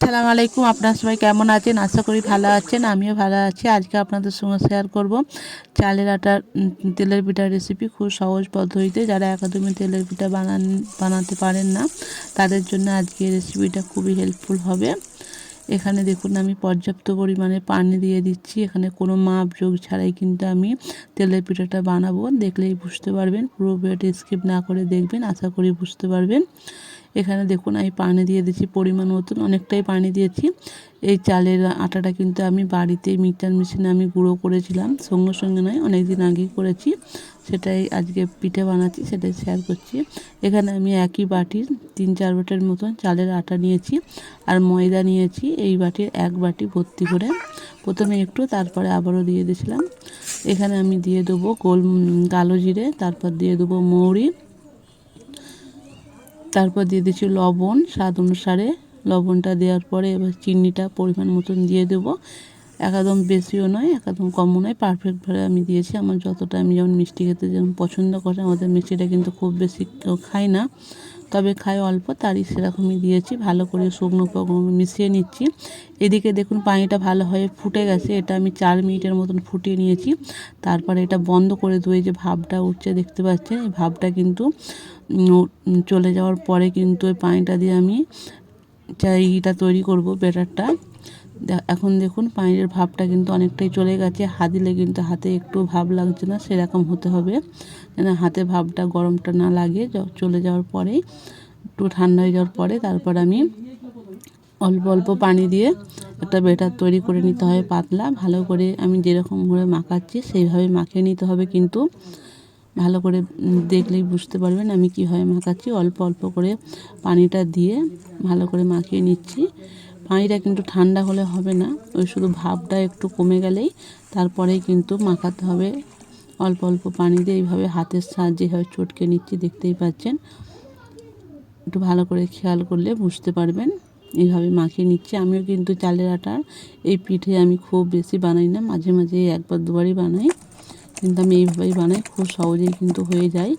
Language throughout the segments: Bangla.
সালাম আলাইকুম, আপনার সবাই কেমন আছেন? আশা করি ভালো আছেন, আমিও ভালো আছি। আজকে আপনাদের সঙ্গে শেয়ার করব চালের আটার তেলের পিঠার রেসিপি খুব সহজ পদ্ধতিতে। যারা একাদমী তেলের পিঠা বানান, বানাতে পারেন না, তাদের জন্য আজকে রেসিপিটা খুবই হেল্পফুল হবে। এখানে দেখুন, আমি পর্যাপ্ত পরিমাণে পানি দিয়ে দিচ্ছি। এখানে কোনো মাপ, যোগ ছাড়াই কিন্তু আমি তেলের পিঠাটা বানাবো। দেখলেই বুঝতে পারবেন, পুরো ভিডিওটা স্কিপ না করে দেখবেন, আশা করি বুঝতে পারবেন। এখানে দেখুন, আমি পানি দিয়ে দিচ্ছি পরিমাণ মতন, অনেকটাই পানি দিয়েছি। এই চালের আটাটা কিন্তু আমি বাড়িতে মিক্সচার মেশিনে আমি গুঁড়ো করেছিলাম, সঙ্গে সঙ্গে নয় অনেক দিন আগেই করেছি। সেটাই আজকে পিঠে বানাচ্ছি, সেটাই শেয়ার করছি। এখানে আমি একই বাটির তিন চার বাটির মতন চালের আটা নিয়েছি আর ময়দা নিয়েছি, এই বাটির এক বাটি ভর্তি করে। প্রথমে একটু, তারপরে আবারও দিয়ে দিয়েছিলাম। এখানে আমি দিয়ে দেবো গোল কালো জিরে, তারপর দিয়ে দেবো মৌরি তারপর দিয়ে দিচ্ছি লবণ, স্বাদ অনুসারে। লবণটা দেওয়ার পরে এবার চিনিটা পরিমাণ মতন দিয়ে দেবো। একদম বেশিও নয়, একদম কমও নয়। পারফেক্টভাবে আমি দিয়েছি। আমার যতটা আমি যেমন মিষ্টি খেতে যেমন পছন্দ করে, আমাদের মিষ্টিটা কিন্তু খুব বেশি খাই না। তবে খায় অল্প, তারই সেরকমই দিয়েছি। ভালো করে শুকনো মিশিয়ে নিচ্ছি। এদিকে দেখুন পানিটা ভালো হয়ে ফুটে গেছে। এটা আমি চার মিনিটের মতন ফুটিয়ে নিয়েছি। তারপরে এটা বন্ধ করে দিয়ে যে ভাবটা উঠছে, দেখতে পাচ্ছেন? এই ভাবটা কিন্তু চলে যাওয়ার পরে কিন্তু ওই পানিটা দিয়ে আমি চাইটা তৈরি করব, ব্যাটারটা। এখন দেখুন পানির ভাবটা কিন্তু অনেকটাই চলে গেছে। হাত দিলে কিন্তু হাতে একটু ভাব লাগছে না, সেরকম হতে হবে। যেন হাতে ভাবটা গরমটা না লাগে চলে যাওয়ার পরে একটু ঠান্ডা হয়ে যাওয়ার পরে তারপর আমি অল্প অল্প পানি দিয়ে একটা বেটার তৈরি করে নিতে হবে পাতলা। ভালো করে আমি যেরকম মাখাচ্ছি, সেইভাবে মাখিয়ে নিতে হবে কিন্তু। ভালো করে দেখলেই বুঝতে পারবেন আমি কীভাবে মাখাচ্ছি। অল্প অল্প করে পানিটা দিয়ে ভালো করে মাখিয়ে নিচ্ছি। পানিটা কিন্তু ঠান্ডা হলে হবে না, ওই শুধু ভাবটা একটু কমে গেলেই তারপরেই কিন্তু মাখাতে হবে। অল্প অল্প পানি দিয়ে এইভাবে হাতের সাহায্যে এইভাবে চটকে নিচ্ছি, দেখতেই পাচ্ছেন। একটু ভালো করে খেয়াল করলে বুঝতে পারবেন। এইভাবে মাখিয়ে নিচ্ছি। আমিও কিন্তু চালের আটার এই পিঠে আমি খুব বেশি বানাই না, মাঝে মাঝে একবার দুবারই বানাই। কিন্তু আমি এইভাবেই বানাই, খুব সহজেই কিন্তু হয়ে যায়।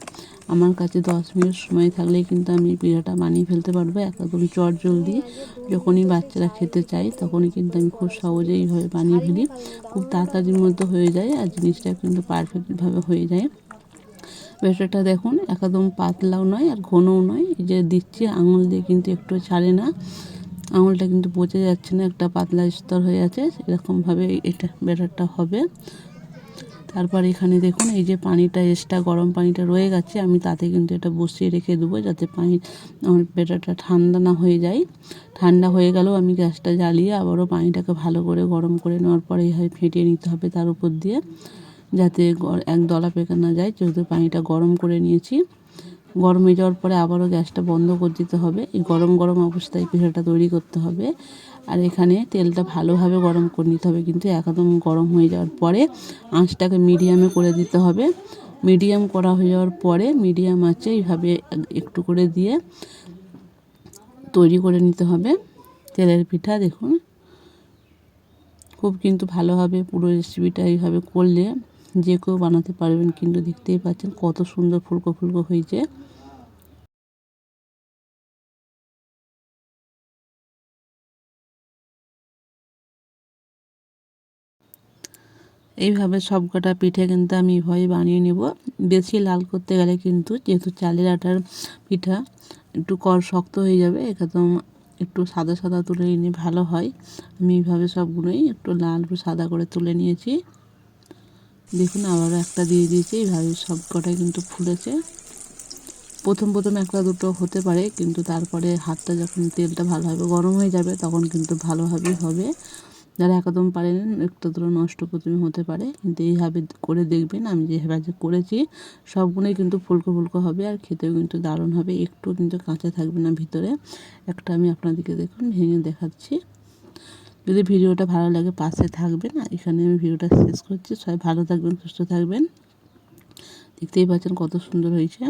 আমার কাছে দশ মিনিট সময় থাকলেই কিন্তু আমি পিঠাটা বানিয়ে ফেলতে পারব একদম চট জলদি। যখনই বাচ্চারা খেতে চায় তখনই কিন্তু আমি খুব সহজেই বানিয়ে ফেলি। খুব তাড়াতাড়ির মধ্যে হয়ে যায় আর জিনিসটা কিন্তু পারফেক্টভাবে হয়ে যায়। ব্যাটারটা দেখুন একদম পাতলাও নয় আর ঘনও নয়, এই যে দিচ্ছি আঙুল দিয়ে কিন্তু একটু ছাড়ে না। আঙুলটা কিন্তু পচে যাচ্ছে না, একটা পাতলা স্তর হয়ে আছে, এরকমভাবে এটা ব্যাটারটা হবে। তারপর এখানে দেখুন, এই যে পানিটা এক্সট্রা গরম পানিটা রয়ে গেছে, আমি তাতে কিন্তু এটা বসিয়ে রেখে দেবো যাতে পানি আমার পেটাটা ঠান্ডা না হয়ে যায়। ঠান্ডা হয়ে গেলেও আমি গ্যাসটা জ্বালিয়ে আবারও পানিটাকে ভালো করে গরম করে নেওয়ার পরে এইভাবে ফেটিয়ে নিতে হবে তার উপর দিয়ে, যাতে এক দলা পেকে না যায়, যেহেতু পানিটা গরম করে নিয়েছি। গরম হয়ে যাওয়ার পরে আবারও গ্যাসটা বন্ধ করে দিতে হবে। এই গরম গরম অবস্থায় পিঠাটা তৈরি করতে হবে। আর এখানে তেলটা ভালোভাবে গরম করে নিতে হবে কিন্তু একদম গরম হয়ে যাওয়ার পরে আঁচটাকে মিডিয়ামে করে দিতে হবে। মিডিয়াম করা হয়ে যাওয়ার পরে মিডিয়াম আছে এইভাবে একটু করে দিয়ে তৈরি করে নিতে হবে। তেলের পিঠা দেখুন। খুব কিন্তু ভালোভাবে পুরো রেসিপিটা এইভাবে করলে যে কেউ বানাতে পারবেন কিন্তু দেখতেই পাচ্ছেন কত সুন্দর ফুলকো ফুলকো হয়েছে। এইভাবে সব কটা পিঠে কিন্তু আমি এইভাবে বানিয়ে নেব। বেশি লাল করতে গেলে কিন্তু যেহেতু চালের আটার পিঠা একটু কর শক্ত হয়ে যাবে, একদম একটু সাদা সাদা তুলে নিয়ে ভালো হয়। আমি এইভাবে সবগুলোই একটু লাল একটু সাদা করে তুলে নিয়েছি। দেখুন আবারও একটা দিয়ে দিয়েছি, এইভাবে সব কটাই কিন্তু ফুলেছে। প্রথম প্রথম একটা দুটো হতে পারে, কিন্তু তারপরে হাতটা যখন তেলটা ভালোভাবে গরম হয়ে যাবে তখন কিন্তু ভালোভাবেই হবে। যারা একদম পারেন একটু নষ্ট প্রথমে হতে পারে। কিন্তু এইভাবে করে দেখবেন, আমি যেভাবে করেছি, সবগুলোই কিন্তু ফুলকো ফুলকো হবে আর খেতেও কিন্তু দারুণ হবে। একটু কিন্তু কাঁচা থাকবে না ভিতরে। একটা আমি আপনাদেরকে দেখুন, ভেঙে দেখাচ্ছি। যদি ভিডিওটা ভালো লাগে, পাশে থাকবেন। আর এখানে আমি ভিডিওটা শেষ করছি। সবাই ভালো থাকবেন, সুস্থ থাকবেন। দেখতেই পাচ্ছেন কত সুন্দর হয়েছে।